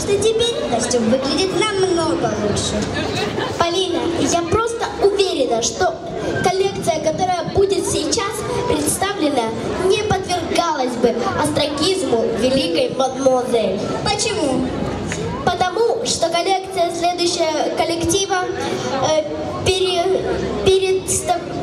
что теперь костюм выглядит намного лучше. Полина, я просто уверена, что коллекция, которая будет сейчас представлена, не подвергалась бы астракизму великой мадемуазель. Почему? Потому что коллекция следующего коллектива э, пере- максимальную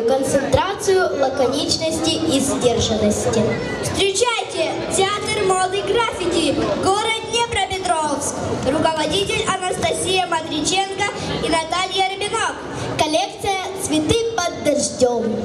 концентрацию лаконичности и сдержанности. Встречайте, театр моды граффити, город Днепропетровск. Руководитель Анастасия Матриченко и Наталья Рыбинок. Коллекция «Цветы под дождем».